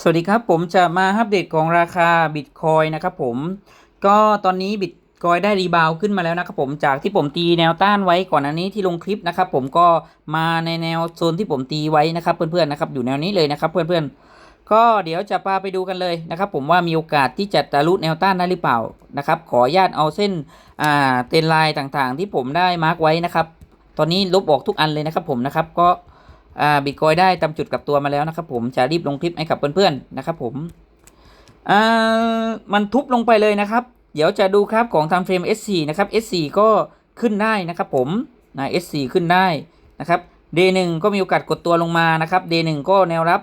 สวัสดีครับผมจะมาอัปเดตของราคาบิตคอยนะครับผมก็ตอนนี้บิตคอยได้รีบาวขึ้นมาแล้วนะครับผมจากที่ผมตีแนวต้านไว้ก่อนอันนี้ที่ลงคลิปนะครับผมก็มาในแนวโซนที่ผมตีไว้นะครับเพื่อนๆนะครับอยู่แนวนี้เลยนะครับเพื่อนๆ ก็เดี๋ยวจะพาไปดูกันเลยนะครับผมว่ามีโอกาสที่จะทะลุแนวต้านได้หรือเปล่านะครับขออนุญาตเอาเส้นอ่าเตนไลน์ต่างๆ ที่ผมได้มาร์กไว้นะครับตอนนี้ลบออกทุกอันเลยนะครับผมนะครับก็ อ่าบิตคอยได้ตามจุดกับตัวมาแล้วนะครับผมจะรีบลงคลิปให้กับเพื่อนๆนะครับผมอ่ามันทุบลงไปเลยนะครับ เดี๋ยวจะดูครับของทำเฟรม S4 นะครับ S4 ก็ขึ้นได้นะครับผมนะ S4 ขึ้นได้นะครับ D1 ก็มีโอกาสกดตัวลงมานะครับ D1 ก็แนวรับ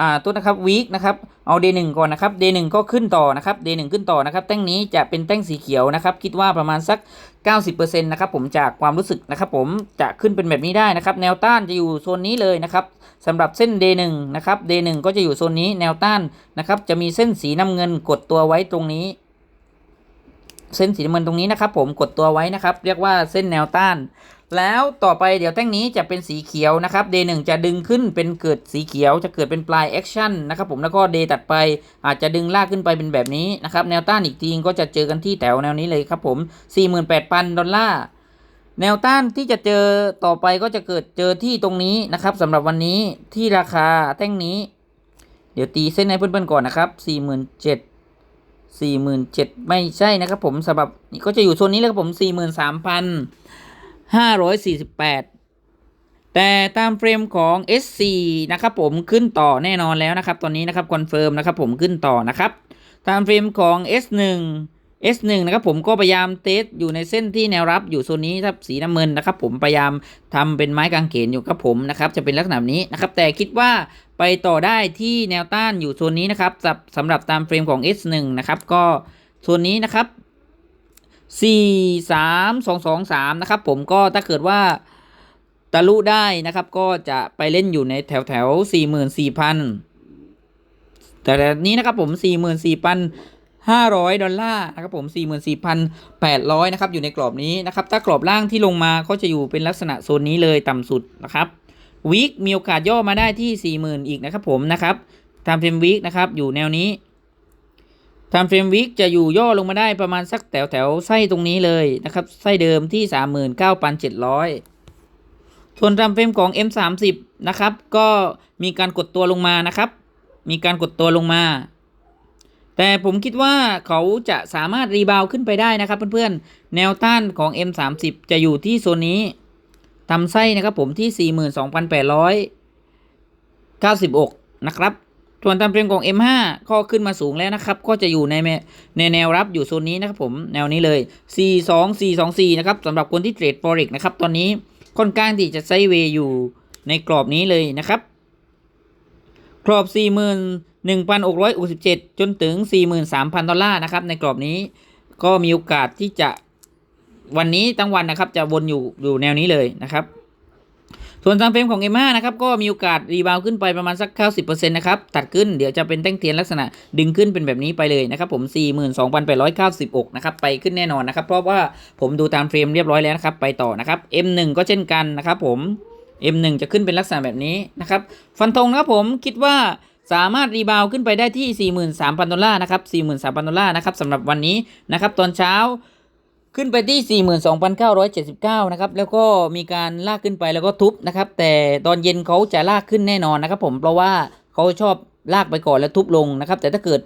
อ่าตัวนะครับวีคนะครับเอา D1 ก่อนนะครับ D1 ก็ขึ้นต่อนะครับ D1 ขึ้นต่อนะครับแท่งนี้จะเป็นแท่งสีเขียวนะครับคิดว่าประมาณสัก 90%นะครับผมจากความรู้สึกนะครับผมจะขึ้นเป็นแบบนี้ได้นะครับแนวต้านจะอยู่โซนนี้เลยนะครับสำหรับเส้น D1 นะครับ D1 ก็จะอยู่โซนนี้แนวต้านนะครับจะมีเส้นสีน้ำเงินกดตัวไว้ตรงนี้ เส้นสีน้ำเงินตรงนี้นะครับผมกดตัวไว้นะครับ เรียกว่าเส้นแนวต้าน แล้วต่อไปเดี๋ยวแท่งนี้จะเป็นสีเขียวนะครับ day 1จะดึงขึ้นเป็นเกิดสีเขียวจะเกิดเป็นปลายแอคชั่นนะครับผมแล้วก็ day ตัดไปอาจจะดึงลากขึ้นไปเป็นแบบนี้นะครับแนวต้านอีกทีก็จะเจอกันที่แถวแนวนี้เลยครับผม48,000ดอลลาร์แนวต้านที่จะเจอต่อไปก็จะเกิดเจอที่ตรงนี้นะครับสำหรับวันนี้ที่ราคาแท่งนี้ เดี๋ยวตีเส้นให้เพื่อนๆก่อนนะครับ47 47,000 47,000ไม่ใช่นะครับผมสำหรับนี่ก็จะอยู่โซนนี้เลยครับผม43,548แต่ตามเฟรมของ S4 นะครับผมขึ้นต่อแน่นอนแล้วนะครับ ตอนนี้นะครับคอนเฟิร์มนะครับผมขึ้นต่อนะครับ ตามเฟรมของ S1 S1 นะครับผมก็พยายามเทสอยู่ในเส้นที่แนวรับอยู่โซนนี้ครับสีน้ำเงินนะครับผมพยายามทำเป็นไม้กางเขนอยู่ครับผมนะครับจะเป็นลักษณะนี้นะครับแต่คิดว่าไปต่อได้ที่แนวต้านอยู่โซนนี้นะครับสำหรับตามเฟรมของ S1 นะครับก็โซนนี้นะครับ 4 3 2 2 3 นะครับผมก็ถ้าเกิดว่าทะลุได้นะครับก็จะไปเล่นอยู่ในแถวแถว44,000แต่นี้นะครับผม 500 ดอลลาร์นะครับผม44,800นะครับอยู่ในกรอบนี้นะครับถ้ากรอบล่างที่ลงมาก็จะอยู่เป็นลักษณะโซนนี้เลยต่ำสุดนะครับวีคมีโอกาสย่อมาได้ที่ 40,000 อีกนะครับผมนะครับตามเฟรมวีคนะครับอยู่แนวนี้ทำเฟรมวิกจะอยู่ย่อลงมาได้ประมาณสักแถวแถวไส้ตรงนี้เลยนะครับไส้เดิมที่ 39,700 ส่วนทำเฟรมของ M30 นะครับก็มีการกดตัวลงมานะครับ มีการกดตัวลงมา แต่ผมคิดว่าเขาจะสามารถรีบาวขึ้นไปได้นะครับเพื่อนๆ แนวต้านของ M30 จะอยู่ที่โซนนี้ทำไส้นะครับผมที่ 42,896 นะครับส่วนตามเฟรมของ M5 ก็ขึ้นมาสูงแล้วนะครับ ก็จะอยู่ในในแนวรับอยู่โซนนี้นะครับผมแนวนี้เลย 42424 นะครับสำหรับคนที่เทรด Forex นะครับ ตอนนี้ค่อนข้างที่จะไซเวย์อยู่ในกรอบนี้เลยนะครับ กรอบ 1,667 จนถึง 43,000 ดอลลาร์นะครับ ในกรอบนี้ก็มีโอกาสที่จะวันนี้ทั้งวันนะครับ จะวนอยู่อยู่แนวนี้เลยนะครับ ส่วนตามเฟรมของ M5 นะครับ ก็มีโอกาสรีบาวขึ้นไปประมาณสัก 90%นะครับ ตัดขึ้นเดี๋ยวจะเป็นแท่งเทียนลักษณะดึงขึ้นเป็นแบบนี้ไปเลยนะครับ ผม 42,896 นะครับ ไปขึ้นแน่นอนนะครับ เพราะว่าผมดูตามเฟรมเรียบร้อยแล้วนะครับ ไปต่อนะครับ M1 ก็เช่นกันนะครับผม M1 จะขึ้นเป็นลักษณะแบบนี้นะครับ ฟันธงนะครับผมคิดว่า สามารถรีบาวขึ้นไปได้ที่ 43,000 ดอลลาร์นะครับ43,000 ดอลลาร์นะครับสำหรับวันนี้นะครับตอนเช้าขึ้นไปที่ 42,979 นะครับ แล้วก็มีการลากขึ้นไปแล้วก็ทุบนะครับ แต่ตอนเย็นเขาจะลากขึ้นแน่นอนนะครับ ผมเพราะว่าเขาชอบลากไปก่อนแล้วทุบลงนะครับ แต่ถ้าเกิด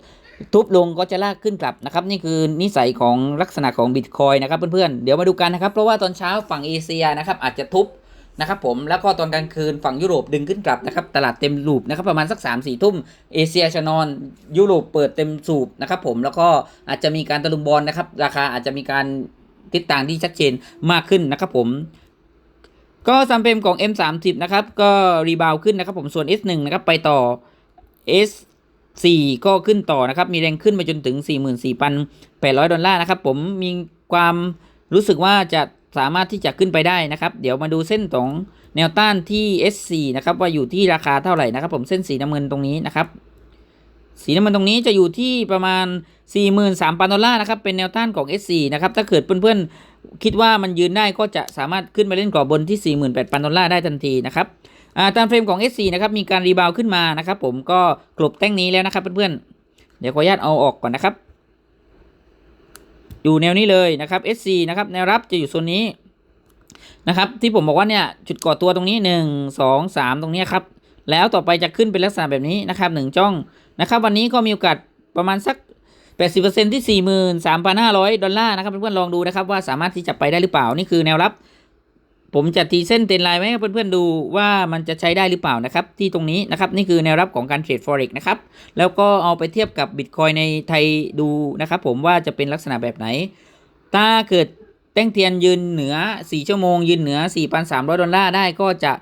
ทุบลงก็จะลากขึ้นกลับนะครับ นี่คือนิสัยของลักษณะของบิตคอยนะครับเพื่อนๆเดี๋ยวมาดูกันนะครับ เพราะว่าตอนเช้าฝั่งเอเชียนะครับอาจจะทุบ นะครับผมแล้วก็ตอนกลางคืนฝั่งยุโรปดึงขึ้นกลับนะครับตลาดเต็มรูปนะครับประมาณสัก3ามสี่ทุ่มเอเชียชะนอนยุโรปเปิดเต็มสูบนะครับผมแล้วก็อาจจะมีการตะลุมบอลนะครับ ราคาอาจจะมีการทิศทางที่ชัดเจนมากขึ้นนะครับผมก็ซัมเปมของ M30 นะครับก็รีบาวขึ้นนะครับผมส่วน S1 นะครับไปต่อ S4 ก็ขึ้นต่อนะครับ มีแรงขึ้นไปจนถึง 44,800 ดอลลาร์นะครับ ผมมีความรู้สึกว่าจะ สามารถที่จะขึ้นไปได้นะครับ เดี๋ยวมาดูเส้นของแนวต้านที่ S4 นะครับว่าอยู่ที่ราคาเท่าไหร่นะครับ ผมเส้นสีน้ำเงินตรงนี้นะครับ สีน้ำมันตรงนี้จะอยู่ที่ประมาณ 43,000ดอลลาร์นะครับเป็นแนวต้านของ S4 นะครับถ้าเกิดเพื่อนๆคิดว่ามันยืนได้ก็จะสามารถขึ้นไปเล่นกรอบบนที่ 48,000ดอลลาร์ได้ทันทีนะครับตามเฟรมของ S4 นะครับมีการรีบาวขึ้นมานะครับ ผมก็กลบแท่งนี้แล้วนะครับเพื่อนๆเดี๋ยวขออนุญาตเอาออกก่อนนะครับ อยู่แนวนี้เลยนะครับ SC นะครับแนวรับจะอยู่โซนนี้นะครับที่ผมบอกว่าเนี่ยจุดก่อตัวตรงนี้ 1 2 3 ตรงนี้ครับแล้วต่อไปจะขึ้นเป็นลักษณะแบบนี้นะครับหนึ่งจ้องนะครับวันนี้ก็มีโอกาสประมาณสัก 80%ที่ 43,500 ดอลลาร์นะครับเพื่อนๆลองดูนะครับว่าสามารถที่จะไปได้หรือเปล่านี่คือแนวรับ ผมจะตีเส้นเต็นไลน์ไว้ให้เพื่อนๆดูว่ามันจะใช้ได้หรือเปล่านะครับที่ตรงนี้นะครับนี่คือแนวรับของการเทรด forex นะครับแล้วก็เอาไปเทียบกับบิตคอยในไทยดูนะครับผมว่าจะเป็นลักษณะแบบไหน ถ้าเกิดแต้งเทียนยืนเหนือ 4 ชั่วโมง ยืนเหนือ 4,300 ดอลลาร์ได้ก็จะ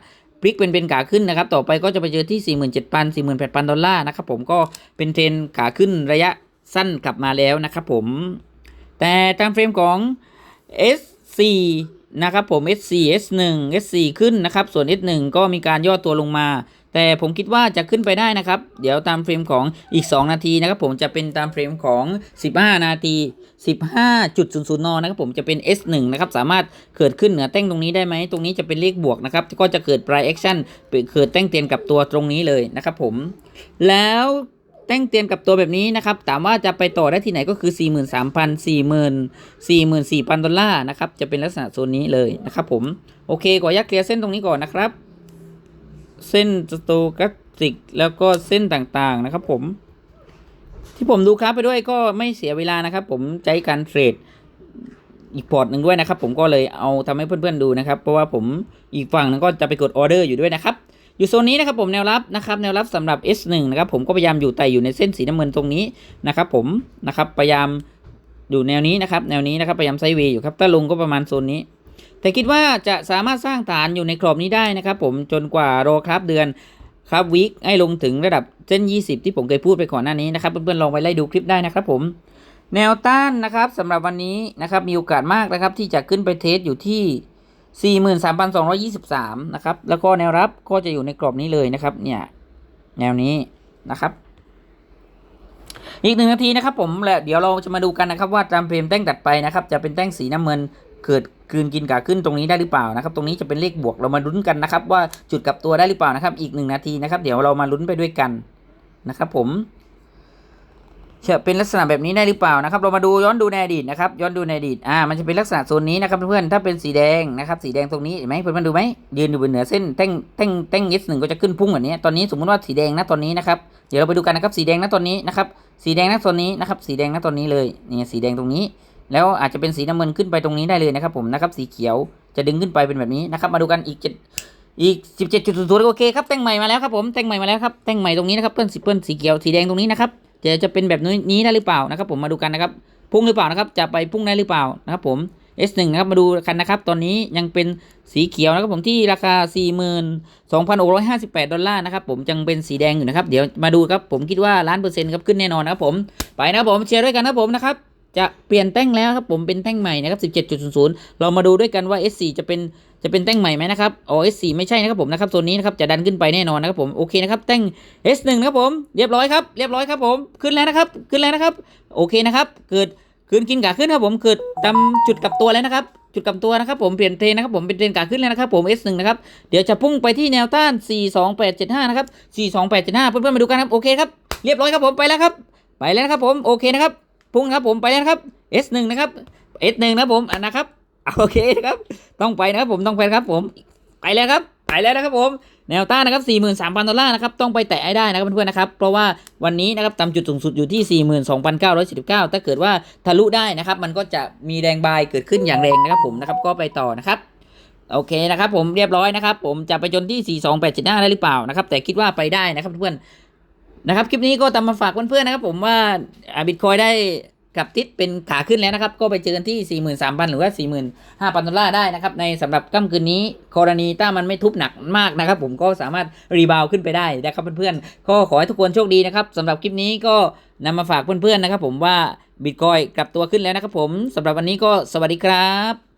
พลิกเป็นเป็นขาขึ้นนะครับ ต่อไปก็จะไปเจอที่ 47,000 48,000 ดอลลาร์นะครับผมก็เป็นเทรนขาขึ้นระยะสั้นกลับมาแล้วนะครับผม แต่ตามเฟรมของ S4 นะครับผม S4 S1 S4 ขึ้นนะครับ ส่วน S1 ก็มีการย่อตัวลงมา แต่ผมคิดว่าจะขึ้นไปได้นะครับ เดี๋ยวตามเฟรมของอีก 2 นาทีนะครับ ผมจะเป็นตามเฟรมของ 15 นาที 15.00นนะครับผมจะเป็น S1 นะครับ สามารถเกิดขึ้นเหนือแต้งตรงนี้ได้ไหม ตรงนี้จะเป็นเลขบวกนะครับ ก็จะเกิด price action เกิดแต้งเตียนกับตัวตรงนี้เลยนะครับผม แล้ว แต้งเตียนกับตัวแบบนี้นะครับ ถามว่าจะไปต่อได้ที่ไหนก็คือ 43,000 40,000 44,000 ดอลลาร์นะครับ จะเป็นลักษณะโซนนี้เลยนะครับผม โอเคขออนุญาตเคลียร์เส้นตรงนี้ก่อนนะครับ เส้นสโตกราฟิกแล้วก็เส้นต่างๆนะครับผม ที่ผมดูครับไปด้วยก็ไม่เสียเวลานะครับ ผมใช้การเทรดอีกพอร์ตหนึ่งด้วยนะครับ ผมก็เลยเอาทำให้เพื่อนๆดูนะครับ เพราะว่าผมอีกฝั่งหนึงก็จะไปกดออเดอร์อยู่ด้วยนะครับ อยู่โซนนี้นะครับผมแนวรับนะครับแนวรับสำหรับ S1 นะครับผมก็พยายามอยู่แต่อยู่ในเส้นสีน้ำเงินตรงนี้นะครับผมนะครับพยายามอยู่แนวนี้นะครับแนวนี้นะครับพยายามไซด์เวย์อยู่ครับถ้าลงก็ประมาณโซนนี้ แต่คิดว่าจะสามารถสร้างฐานอยู่ในกรอบนี้ได้นะครับผมจนกว่ารอครับเดือนครับวีคให้ลงถึงระดับเส้น 20 ที่ผมเคยพูดไปก่อนหน้านี้นะครับเพื่อนๆลองไปไล่ดูคลิปได้นะครับผมแนวต้านนะครับสำหรับวันนี้นะครับมีโอกาสมากนะครับที่จะขึ้นไปเทสอยู่ที่ 43,223 นะครับ แล้วก็แนวรับก็จะอยู่ในกรอบนี้เลยนะครับ เนี่ย แนวนี้นะครับ อีกหนึ่งนาทีนะครับ ผมและเดี๋ยวเราจะมาดูกันนะครับ ว่าตามเฟรมแต้งตัดไปนะครับ จะเป็นแต้งสีน้ำเงินเกิดกลืนกินกาขึ้นตรงนี้ได้หรือเปล่านะครับ ตรงนี้จะเป็นเลขบวกเรามาลุ้นกันนะครับ ว่าจุดกลับตัวได้หรือเปล่านะครับ อีกหนึ่งนาทีนะครับ เดี๋ยวเรามาลุ้นไปด้วยกันนะครับ ผม จะเป็นลักษณะแบบนี้ได้หรือเปล่านะครับ เรามาดูย้อนดูในอดีตนะครับ ย้อนดูในอดีตอ่ามันจะเป็นลักษณะโซนนี้นะครับเพื่อนๆถ้าเป็นสีแดงนะครับ สีแดงตรงนี้เห็นไหมเพื่อนๆดูไหมยืนอยู่บนเหนือเส้นแท่งแท่งแท่ง S หนึ่งก็จะขึ้นพุ่งแบบนี้ตอนนี้สมมุติว่าสีแดงนะตอนนี้นะครับเดี๋ยวเราไปดูกันนะครับสีแดงนะตอนนี้นะครับสีแดงนะตอนนี้นะครับสีแดงนะตอนนี้เลยนี่สีแดงตรงนี้ แล้วอาจจะเป็นสีน้ำเงินขึ้นไปตรงนี้ได้เลยนะครับผมนะครับสีเขียวจะดึงขึ้นไปเป็นแบบนี้นะครับมาดูกันอีกเจ็ดอีก 17.00โอเคครับแต่งใหม่มาแล้วครับผมแต่งใหม่มาแล้วครับแต่งใหม่ตรงนี้นะครับเพื่อนสีเพื่อนสีเขียวสีแดงตรงนี้นะครับ จะจะเป็นแบบนี้ได้หรือเปล่านะครับ ผมมาดูกันนะครับพุ่งหรือเปล่านะครับ จะไปพุ่งได้หรือเปล่านะครับผม S1 นะครับมาดูกันนะครับ ตอนนี้ยังเป็นสีเขียวนะครับผมที่ราคา 42,658 ดอลลาร์นะครับผมยังเป็นสีแดงอยู่นะครับ เดี๋ยวมาดูครับผมคิดว่าล้านเปอร์เซ็นต์ครับขึ้นแน่นอนนะครับผมไปนะครับผมเชียร์ด้วยกันนะครับผมนะครับจะเปลี่ยนแท่งแล้วครับผมเป็นแท่งใหม่นะครับ 17.00 เรามาดูด้วยกันว่า S4 จะเป็น จะเป็นแท่งใหม่ไหมนะครับอ๋อ S4 ไม่ใช่นะครับผมนะครับโซนนี้นะครับจะดันขึ้นไปแน่นอนนะครับผมโอเคนะครับแท่ง S1 นะครับผมเรียบร้อยครับเรียบร้อยครับผมขึ้นแล้วนะครับขึ้นแล้วนะครับโอเคนะครับเกิดขึ้นกินขาขึ้นครับผมเกิดตามจุดกับตัวแล้วนะครับจุดกับตัวนะครับผมเปลี่ยนเทรนนะครับผมเป็นเทรนขาขึ้นแล้วนะครับผม S1 นะครับเดี๋ยวจะพุ่งไปที่แนวต้าน 42875 นะครับ 42875 เพื่อนๆมาดูกันครับโอเคครับเรียบร้อยครับผมไปแล้วครับไปแล้วนะครับผมโอเคนะครับพุ่งครับผมไปแล้วนะครับ S1 นะครับ S1 นะผมอะนะครับ โอเคนะครับ ต้องไปนะครับผมต้องไปครับผมไปแล้วครับไปแล้วนะครับผมแนวต้านนะครับ43,000 ดอลลาร์นะครับต้องไปแตะให้ได้นะครับเพื่อนๆนะครับเพราะว่าวันนี้นะครับต่ำจุดสูงสุดอยู่ที่ 42,949 ถ้าเกิดว่าทะลุได้นะครับ มันก็จะมีแรงบายเกิดขึ้นอย่างแรงนะครับผมนะครับก็ไปต่อนะครับโอเคนะครับผมเรียบร้อยนะครับ ผมจะไปจนที่ 42875 ได้หรือเปล่านะครับ แต่คิดว่าไปได้นะครับเพื่อนๆนะครับคลิปนี้ก็ตามมาฝากเพื่อนๆนะครับ ผมว่าบิตคอยได้ กับทิศเป็นขาขึ้นแล้วนะครับ ก็ไปเจอกันที่ 43,000 หรือว่า 45,000 ดอลลาร์ได้นะครับในสำหรับค่ำคืนนี้กรณีถ้ามันไม่ทุบหนักมากนะครับ ผมก็สามารถรีบาวขึ้นไปได้นะครับเพื่อนๆก็ขอให้ทุกคนโชคดีนะครับสำหรับคลิปนี้ก็นำมาฝากเพื่อนๆนะครับ ผมว่าบิตคอยกลับตัวขึ้นแล้วนะครับ ผมสำหรับวันนี้ก็สวัสดีครับ